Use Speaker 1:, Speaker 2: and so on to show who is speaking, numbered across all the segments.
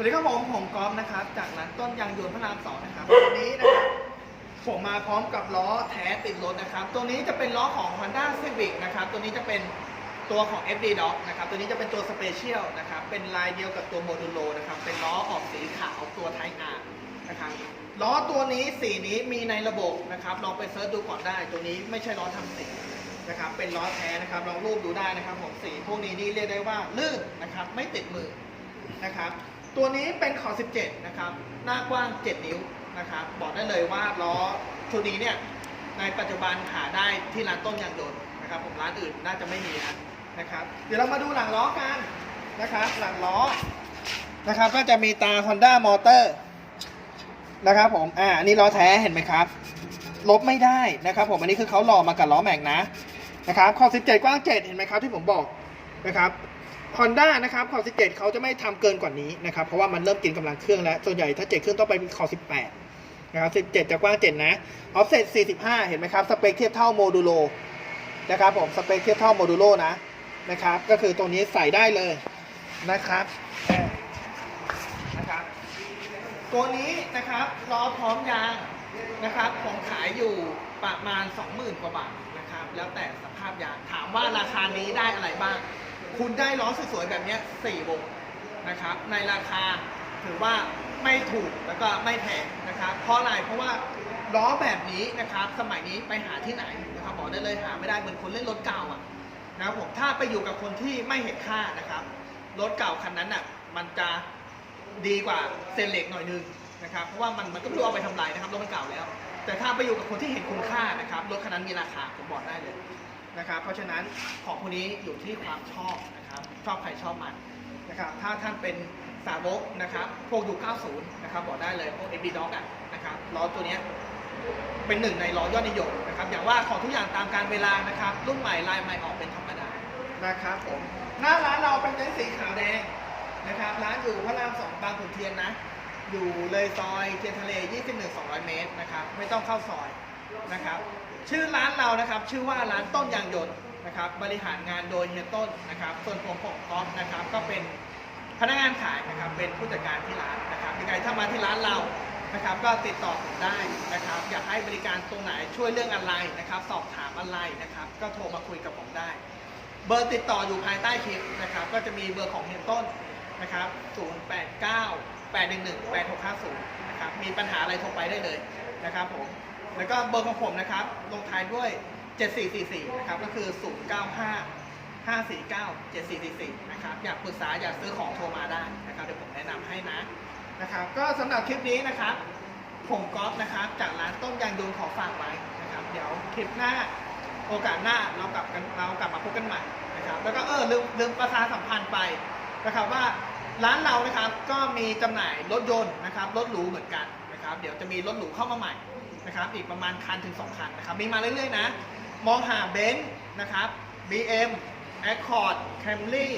Speaker 1: สวัสดีครับผมผมกอล์ฟนะครับ จากร้านต้นยางยนต์พระรามสองนะครับวันนี้นะครับผมมาพร้อมกับล้อแท้ติดรถนะครับ ตัวนี้จะเป็นล้อของ Honda Civic นะครับ ตัวนี้จะเป็นตัวของ FD Dog นะครับ ตัวนี้จะเป็นตัว Special นะครับ เป็นลายเดียวกับตัว Modulo นะครับ เป็นล้อออกสีขาวตัว Type R นะครับ ล้อตัวนี้สีนี้มีในระบบนะครับ ลองไปเซิร์ชดูก่อนได้ ตัวนี้ไม่ใช่ล้อทำสีนะครับ เป็นล้อแท้นะครับ ลองรูปดูได้นะครับผมสีพวกนี้นี่เรียกได้ว่าลื่นนะครับ ไม่ติดมือนะครับ ตัวนี้เป็นขอ 17 นะครับ หน้ากว้าง 7 นิ้วนะครับ บอกได้เลยว่าล้อชุดนี้เนี่ย ในปัจจุบันหาได้ที่ร้านต้นยางยนต์นะครับ ผมร้านอื่นน่าจะไม่มีนะนะครับ เดี๋ยวเรามาดูหลังล้อกันนะครับ หลังล้อนะครับ ก็จะมีตา Honda Motor นะครับผม อ่า อันนี้ล้อแท้เห็นไหมครับ ลบไม่ได้นะครับผม อันนี้คือเขาหล่อมากับล้อแม็กนะนะครับขอบ17 กว้าง 7 เห็นไหมครับที่ผมบอก นะครับ Honda นะครับขอบ17เขาจะไม่ทำเกินกว่านี้นะครับ เพราะว่ามันเริ่มกินกำลังเครื่องแล้ว ส่วนใหญ่ถ้า7เครื่องต้องไปขอบ18นะครับ17จะกว้าง7นะ offset 45เห็นไหมครับ สเปคเทียบเท่าโมดูโลนะครับผมสเปคเทียบเท่าโมดูโลนะนะครับ ก็คือตรงนี้ใส่ได้เลยนะครับนะครับ ตัวนี้นะครับล้อพร้อมยางนะครับผมขายอยู่ประมาณ 20,000 กว่าบาทนะครับ แล้วแต่สภาพยางถามว่าราคานี้ได้อะไรบ้าง คุณได้ล้อสวยๆแบบนี้ย4วงนะครับ ในราคาถือว่าไม่ถูกแล้วก็ไม่แพงนะครับ เพราะอะไรเพราะว่าล้อแบบนี้นะครับ สมัยนี้ไปหาที่ไหนนะครับบอกได้เลยหาไม่ได้เหมือนคนเล่นรถเก่าอะนะครับผมถ้าไปอยู่กับคนที่ไม่เห็นค่านะครับรถเก่าคันนั้นอะมันจะดีกว่าเซนเล็กหน่อยนึงนะครับ เพราะว่ามันมันก็ไม่รู้เอาไปทำลายนะครับรถมันเก่าแล้ว แต่ถ้าไปอยู่กับคนที่เห็นคุณค่านะครับรถคันนั้นมีราคาผมบอกได้เลย นะครับ เพราะฉะนั้นของคนนี้อยู่ที่ความชอบนะครับ ชอบใครชอบมันนะครับ ถ้าท่านเป็นสาวกนะครับ พวกยุค90 นะครับ บอกได้เลยพวก AB Dog อะนะครับ ล้อตัวนี้เป็นหนึ่งในล้อยอดนิยมนะครับ อย่างว่าของทุกอย่างตามการเวลานะครับ รุ่นใหม่ลายใหม่ออกเป็นธรรมดา นะครับผม หน้าร้านเราเป็นเต็นท์สีขาวแดงนะครับ ร้านอยู่พระรามสองบางขุนเทียนนะ อยู่เลยซอยเทียนทะเล 21 200 เมตรนะครับ ไม่ต้องเข้าซอย นะครับชื่อร้านเรานะครับชื่อว่าร้านต้นยางยนต์นะครับบริหารงานโดยเฮียต้นนะครับส่วนผมผมก๊อฟนะครับก็เป็นพนักงานขายนะครับเป็นผู้จัดการที่ร้านนะครับยังไงถ้ามาที่ร้านเรานะครับก็ติดต่อผมได้นะครับอยากให้บริการตรงไหนช่วยเรื่องอะไรนะครับ สอบถามอะไรนะครับ ก็โทรมาคุยกับผมได้ เบอร์ติดต่ออยู่ภายใต้คลิปนะครับ ก็จะมีเบอร์ของเฮียต้นนะครับ 089 811 8650 นะครับ มีปัญหาอะไรโทรไปได้เลยนะครับผม แล้วก็เบอร์ของผมนะครับ ลงท้ายด้วย 7444 นะครับ ก็คือ 095 549 7444 นะครับ อยากปรึกษาอยากซื้อของโทรมาได้นะครับ เดี๋ยวผมแนะนำให้นะ นะครับ ก็สำหรับคลิปนี้นะครับ ผมก๊อฟนะครับ จากร้านต้มยางยนขอฝากไว้นะครับ เดี๋ยวคลิปหน้าโอกาสหน้าเรากลับกันเรากลับมาพบกันใหม่นะครับ แล้วก็เออลืมลืมประชาสัมพันธ์ไปนะครับว่าร้านเรานะครับก็มีจำหน่ายรถยนต์นะครับรถหรูเหมือนกันนะครับ เดี๋ยวจะมีรถหรูเข้ามาใหม่ นะครับอีกประมาณคันถึง 2 คันนะครับมีมาเรื่อยๆนะ มองหาเบนซ์นะครับ BM Accord Camry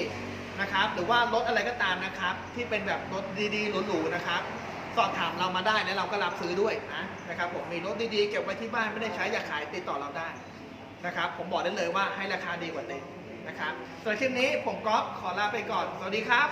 Speaker 1: นะครับหรือว่ารถอะไรก็ตามนะครับ ที่เป็นแบบรถดีๆหรูๆนะครับ สอบถามเรามาได้แล้วเราก็รับซื้อด้วยนะนะครับผมมีรถดีๆเก็บไว้ที่บ้านไม่ได้ใช้อยากขายติดต่อเราได้นะครับ ผมบอกได้เลยว่าให้ราคาดีกว่าเต็มนะครับส่วนคลิปนี้ผมก๊อฟขอลาไปก่อน สวัสดีครับ